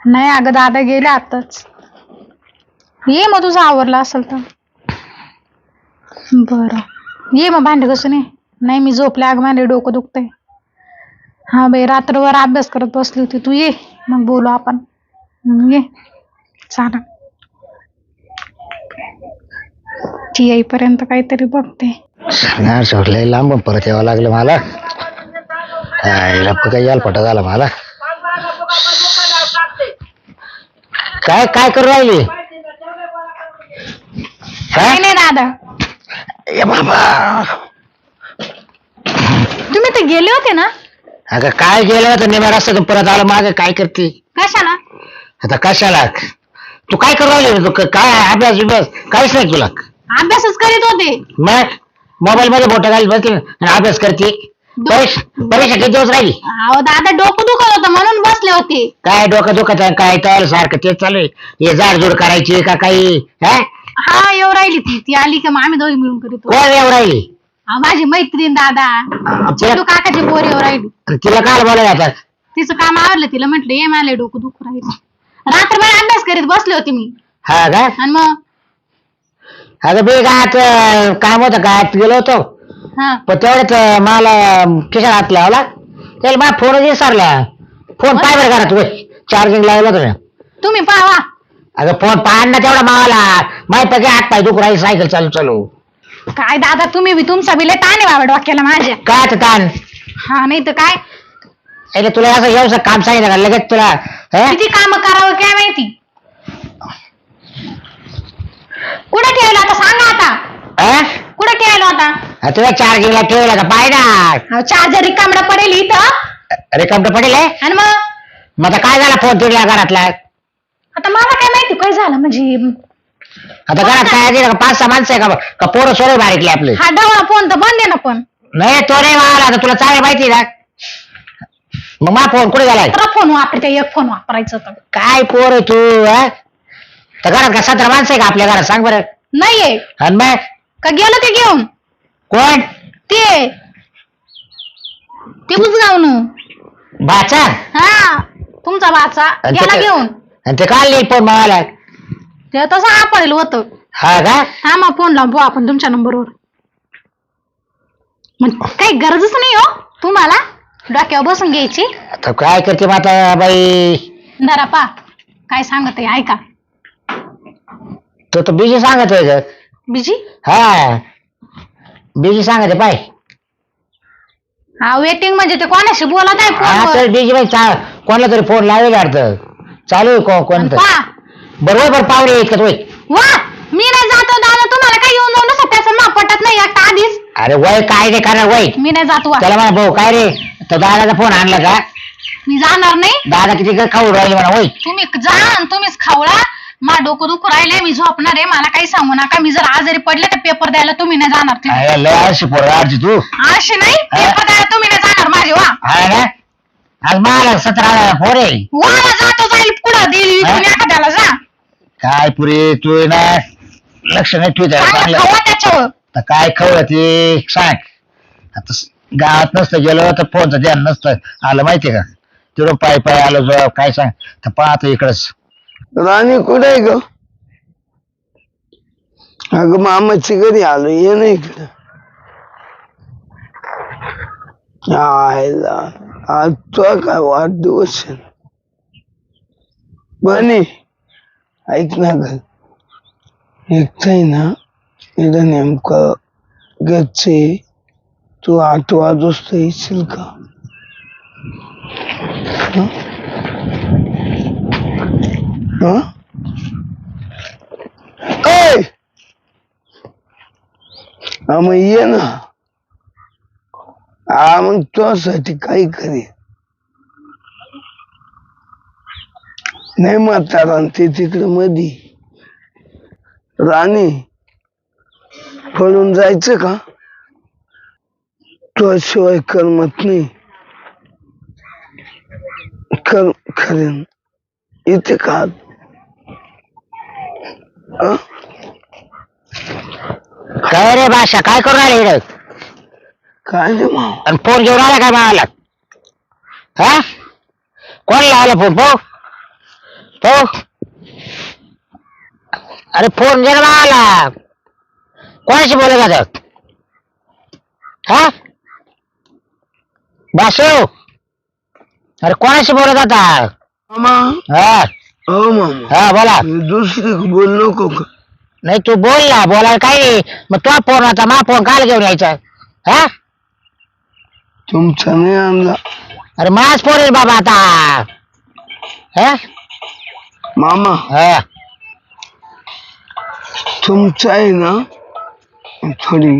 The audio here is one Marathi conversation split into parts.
नाही अगं दादा गेले आताच. ये मग तुझं आवरला असेल तर. बरं. ये मग भांडे कसं नाही? नाही मी झोपले. अगं भांडे डोकं दुखतंय. हा बाई रात्रभर अभ्यास करत बसली होती. तू ये. मग बोलू आपण. ये. चालेल. ती येईपर्यंत काहीतरी बघते. सांगणार सोडलंय लांब परत यावं लागलं मला. लप काही यायला पटा झाला मला. काय काय करू राहिली? नाही दादा. ए बाबा. तुम्ही तर गेले होते ना? अगं काय गेलं होतं? नेमका रस्ता तू परत आलं मागे. काय करते? कशाला? आता कशाला? तू काय करू राहिली? तू क- काय अभ्यास बिभ्यास? काहीच नाही तुला. अभ्यासच करीत होते. मग मोबाईल मध्ये बोट घाली बसली आणि अभ्यास करते. परीक्षा परीक्षा किती दिवस राहिली? अहो दादा डोकं दुखत होतं म्हणून बसले होते. काय डोकं दुखत आहे काय तर सारखं तेच चालू आहे. हे झाडझूड करायची का काही? हा? हा येऊ राहिली ती. ती आली का मग आम्ही दोघी मिळून करीत. कोण येऊ राहिली? अहो, माझी मैत्रीण दादा. चेंडू काकाची पोर येऊ राहिली. तिला काय बोलायला आता. तिचं काम आवडलं तिला म्हटलं ये मला डोकं दुखू राहिलं. रात्रभर अभ्यास करीत बसले होते मी. हा का? आणि मग अगं बे गात काम होतं गात गेलो होतो. हा. पण तेवढ्यात अं, मला खिशात हात लावला. त्याला मला फोन विसरला. फोन पाय बरं करा तू चार्जिंग लावला तुम्ही तुम्ही पावा अगं फोन पाहान ना तेवढा मावाला. माहिती पैकी हात पाय दुखू राहील सायकल चालू चालू. काय दादा तुम्ही बी तुमचा बिले ताणे बाबा डोक्याला माझ्या. काय आता ताण? हा नाही तर काय? अरे तुला असं व्यवसाय काम सांगितलं का? लगेच तुला हं? किती काम करावं काय माहिती? कुठे ठेवलं आता? सांगा आता. हं? कुठे ठेवलं आता? हा, तुला चार्जिंगला ठेवला का? पाय ना. चार्जर रिकामडा पडेल इथं. रिकामट पडेल हे? आणि मग? मग आता काय झाला फोन तुझ्या घरातला? आता मला काय माहिती काय झालं म्हणजे? आता घरात काय का पाच सहा माणसं आहे का? का पोरं सोरे बारीकले आपले? हा डवळा फोन तर बंद आहे ना पण. नाही तो नाही आता तुला चांगलं माहिती आहे ना? मग मा फोन कुठे गेलाय? दुसरा फोन वापरते एक फोन वापरायचं काय पोर तू हं? तर घरात का सतरा माणसं आहे का आपल्या घरात? सांग बरं. नाहीये. आणि मग? का गेलं ते घेऊन? कोण? ते. ते बुजगावनं बाचा? हा तुमचा बाचा. आणि गेला घेऊन. आणि ते काल नाही फोन मावाला ते तसं आपडेल होतं. हा का? हा मग फोन लावू आपण तुमच्या नंबरवर. मग काही गरजच नाही हो तुम्हाला. डोक्यावर बसून घ्यायची. आता काय करते मग आता बाई? धरा पा काय सांगत आहे ऐका. तो तर बिजी सांगत आहे ग. बिजी हा. बिजी सांगत आहे पाय. हा वेटिंग म्हणजे ते कोणाशी बोलत आहे हा फोनवर? तर बिजी बाई चा- कोणाला तरी फोन लावेल वाटतं. चालू आहे को- कोणतं? पा बरोबर पाहुणे आहेत का वा मी नाही जातो दादा तुम्हाला काय येऊन जाऊन नसं त्याचं नाव पटत नाही एकटा आधीच. अरे वय काय नाही करणार वय? मी नाही जात वा. त्याला म्हणा भाऊ काय रे? तर दादाचा फोन आणला का? मी जाणार नाही. दादा किती खाऊ राहिले म्हणा वय. तुम्ही जा आणि तुम्हीच खावळा मा डोकं दुखू राहिले मी झोपणार आहे मला काही सांगू नका. मी जर आजारी पडले तर पेपर द्यायला तुम्ही नाही जाणार तिथे. अरे, लय आळशी पोरं आळशी तू. अशी नाही पेपर द्यायला तुम्ही नाही जाणार माझे वा. हा ना? आज मला सतरा वा जातो जाईल पुढं देईल? इथून एखाद्याला जा. काय पुरे तू ना? लक्ष नाही चांगलं. खावा त्याच्यावर? काय खवळ ते सांग. आता स- गावात नसतं गेलो तर फोनचं ध्यान नसतं. आलं माहितीये का? तिकडून पाय पाय आलो जो काय सांग. तर पाहतो इकडच. राणी कुठे आहे ग? अग मामाची घरी आलो ये ना इकडं. आयला आज तुला काय वाढदिवस आहे? बने ऐक ना ग. एकटाय ना इथं नेमकं गच्चे तू आठ वाजता येशील का? हं? हा मग ये ना. हा मग तुझ्यासाठी काही करे नाही म्हातारा ते तिकडे मधी. राणी पळून जायचं का? तुझ्याशिवाय करमत नाही. कर खरेन इथे का? काय रे भाषा काय करून राहिले इकडं काय नाही आणि फोन घेऊन आला काय मावाला? हा? कोण लावला फोन पो? पो? अरे फोन घे ना मावाला. कोणाशी बोलत होता? हा? बासू? अरे कोणाशी बोलत मामा. हा? हो मामा. हा बोला. दुसरी बोल नको का? नाही तू बोल ना बोलायला काय नाही. मग तो फोन होता मा फोन काल घेऊन यायचा. हा? तुमचा नाही आणला. अरे माझ फोन आहे बाबा आता. हा? मामा. हा. तुमचा आहे ना थोडी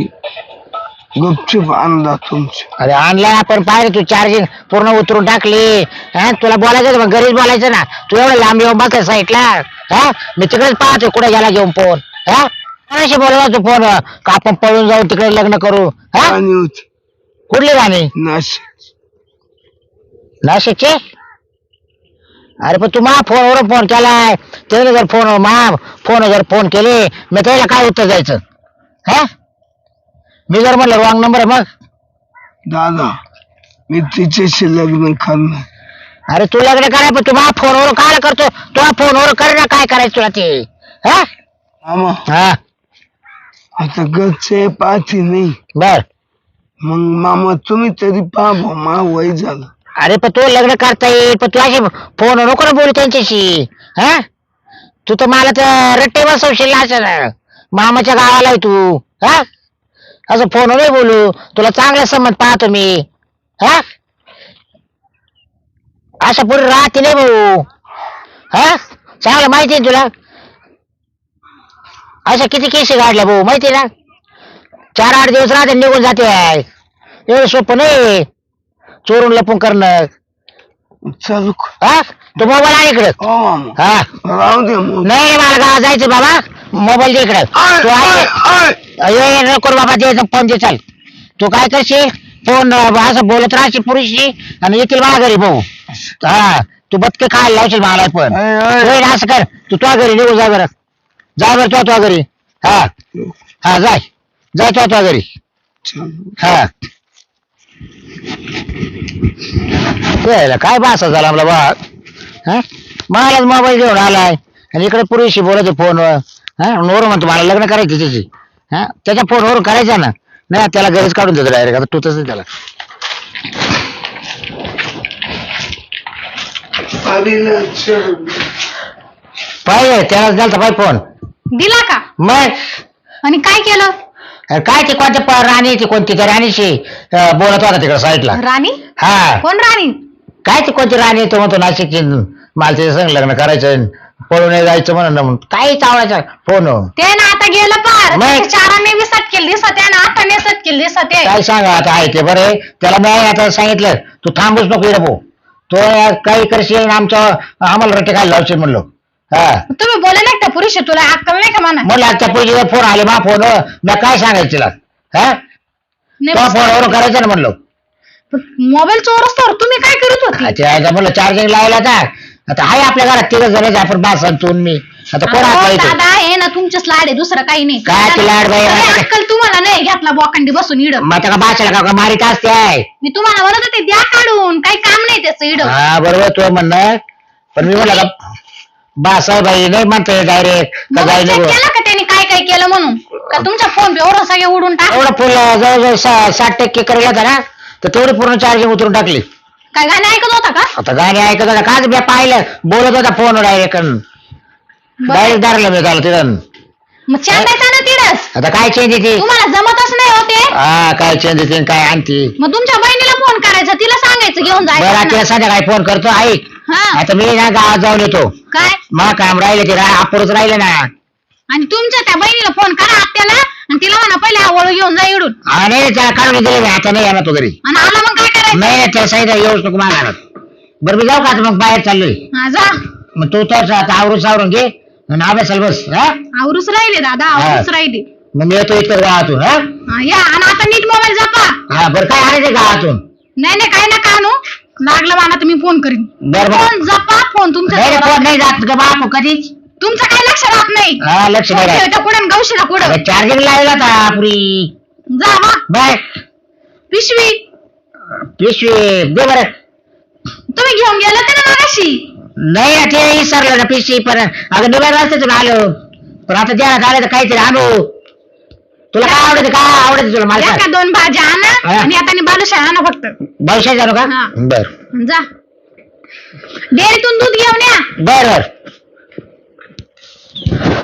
गपचूप आणला तुमच्या अरे ऑनलाईन आपण पाहिलं तू चार्जिंग पूर्ण उतरून टाकली. हा तुला बोलायचं मग घरीच बोलायचं ना. तू एवढं लांब येऊन बघ साईडला हा मी तिकडेच पाहतो कुठे गेला घेऊन फोन हा कोणाशी बोलला तू फोन का आपण पळून जाऊ तिकडे लग्न करू? हा? आणि होती कुठली राणी? नाशिक. नाशिकचे? अरे पण तू मा फोनवर फोन केलाय. त्याने जर फोन मा फोन जर फोन केले मी त्याला काय उत्तर द्यायचं? हा? मी जर म्हणलं रॉंग नंबर आहे मग? दादा मी तिच्याशी लग्न करणार अरे तू लग्न कराय पण तू मा फोनवर काय करतो? तुला फोनवर कर ना काय करायचं तुला ते? हा? मामा हा. आता घरचे पाहती नाही. बर. मग मामा तुम्ही तरी पहा भाऊ, मा वय झालं. अरे पण तू लग्न करता येईल पण तू अशी फोन नको ना बोलू त्यांच्याशी. हा? तू तर मला तर रट्टे बसवशील असं. मामाच्या गावाला आहे तू. हा? असं फोन नाही बोलू. तुला चांगला संमत पाहतो मी. हा? अशा पुढे राहते नाही भाऊ. हा? चांगलं माहिती आहे तुला? अशा किती केसी काढल्या भाऊ माहिती आहे ना? चार आठ दिवस राहते निघून जाते. एवढं सोपं नाही. चोरून लपून करणं. चालू. हा? तू मोबाईल आहे इकडे. हो हा? राहू दे मग नाही मला गावात जायचं बाबा. मोबाईल दे इकडे. तू आहे. ये नको रे बाबा फोन दे चाल. तू काय करशील? फोन असं बोलत राहशील पुरुषी आणि येतील मला घरी भाऊ. हा तू बदके खायला लावशील मला पण. होय ना, असं कर. तू तुझ्या घरी निघू जा बरं. जा बरं तू तुझ्या घरी. हा. हा जाय. जाय तू तुझ्या घरी. हा. यायला काय बासा झाला आपला बा हा? मलाच मोबाईल घेऊन आलाय. आणि इकडे पुरीशी बोलायचं फोनवर. हा? नोर म्हणतो मला लग्न करायचं त्याची हा? त्याच्या फोनवर करायचं ना? नाही त्याला गरज काढून देतो डायरेक्ट आता तू तसं त्याला. पाहिजे त्याला झालता पाहिजे फोन दिला का? मग? आणि काय केलं? अरे काय ते कोणत्या प- राणी ती कोणती त्या राणीशी अं, बोलत होता तिकडे साईडला राणी? हा. कोण राणी? काय ती कोणती राणी तो म्हणतो नाशिकची मला तिच्या संग लग्न करायचं पळून नाही जायचं म्हणून ना म्हणून. काही चावण्याचा फोन ते ना. आता गेलं पार. मग? त्याचे चाराने बी सटकेल दिसत आहे ना? आठाने सटकेल दिसत आहे. काय सांगा आता आहे ते बरे. त्याला मी आता सांगितलं. तू थांबूच नको इकडे भाऊ तो काही करशील आणि आमच्या आम्हाला रट्टे काय लावशील म्हणलो. हा. तुम्ही बोला नाही का पुरुष तुला अक्कल नाही का म्हणा म्हणलं आजच्या पूजेचा फोन आले मा फोन. मी काय सांगायचं तिला? हा? तो फोनवर करायचं ना म्हणलो. मोबाईल चोरस तर तुम्ही काय करत होती? अच्छा आता म्हणलं चार्जिंग लावला आता आता आहे आपल्या घरात तिघ जण आपण बास तू मी. आता कोण अहो, दादा हे ना तुमचेच लाड आहे दुसरं काही नाही. काय ते लाड बाई? अक्कल तुम्हाला नाही घेतला बोकांडी बसून इड. मग आता का बाशाला का मारित असते? आहे मी तुम्हाला म्हणत होते द्या काढून. काही काम नाही त्याचं इड. हा बरोबर तू म्हणणं पण मी म्हणलं का बासा बाई नाही म्हणतोय डायरेक्ट का जाई चेक नको. केलं का त्यांनी काय काय केलं म्हणून? का तुमच्या फोन पे एवढं सगळे उडून टाक एवढं फुल जवळजवळ सा- साठ टक्के करेल होता ना? तर तेवढी पूर्ण चार्जिंग उतरून टाकली. काय गाणे ऐकत होता का? आता गाणी ऐकत होता. काच मी पाहिलं. बोलत होता फोन डायरेक्ट डायरेक्ट धरलं मी त्याला तिथं. मग चांदायचा ना तिडच आता काय चेंज येते तुम्हाला जमतच नाही होते हा काय चेंज येते काय आणते मग तुमच्या बहिणीला फोन करायचा. तिला सांगायचं घेऊन बरं जायचं तिला ना. संध्याकाळी फोन करतो ऐक. हा. आता मी ना गावात जाऊन येतो. काय? मला काम राहिले ते रा- अपुरच राहिले ना. आणि तुमच्या त्या बहिणीला फोन करा आत्याला. आणि तिला म्हणा पहिले हा वळू घेऊन जा इडून. हा, नाही त्याला काढून दिले मी. आता नाही येणार तो घरी. आणि आला काय नाही नाही, येऊच नको मागा बरं मी जाऊ का आता मग बाहेर चाललोय? हा जा. मग तू तर आता आवरून सावरून घे आणि अभ्यासाला बस हा? आवरूच राहिले दादा आवरूच राहिले. मग मी येतो इतर गावातून हा? हा, या आणि आता नीट मोबाईल जपा. हा बरं काय आणायचं गावातून नाही नाही काय नका आणू लागलं मला तर मी फोन करीन. बरं, बरं. फोन जपा फोन नाही रे. फोन नाही जात का बापू कधीच? तुमचं काही लक्ष राहत नाही? हा लक्ष नाही राहत. कुठं गौशीला कुठं? चार्जिंग लावला होता पुरी. जा वा. बाय. पिशवी. पिशवी दे बरं. तुम्ही घेऊन गेला तर ना मगाशी? नाही ना, ते विसरलं ना पिशवी पण अगं वाजता तुला आलो. पण आता द्या झालं तर काहीतरी आणू. तुला काय आवडतं काय आवडतं तुला मला एका दोन भाज्या आणा हा. आणि आता बालुशाही आणा फक्त. भविष्यात जाणू का? हा. बर. जा. डेअरीतून दूध घेऊन या. बर बर.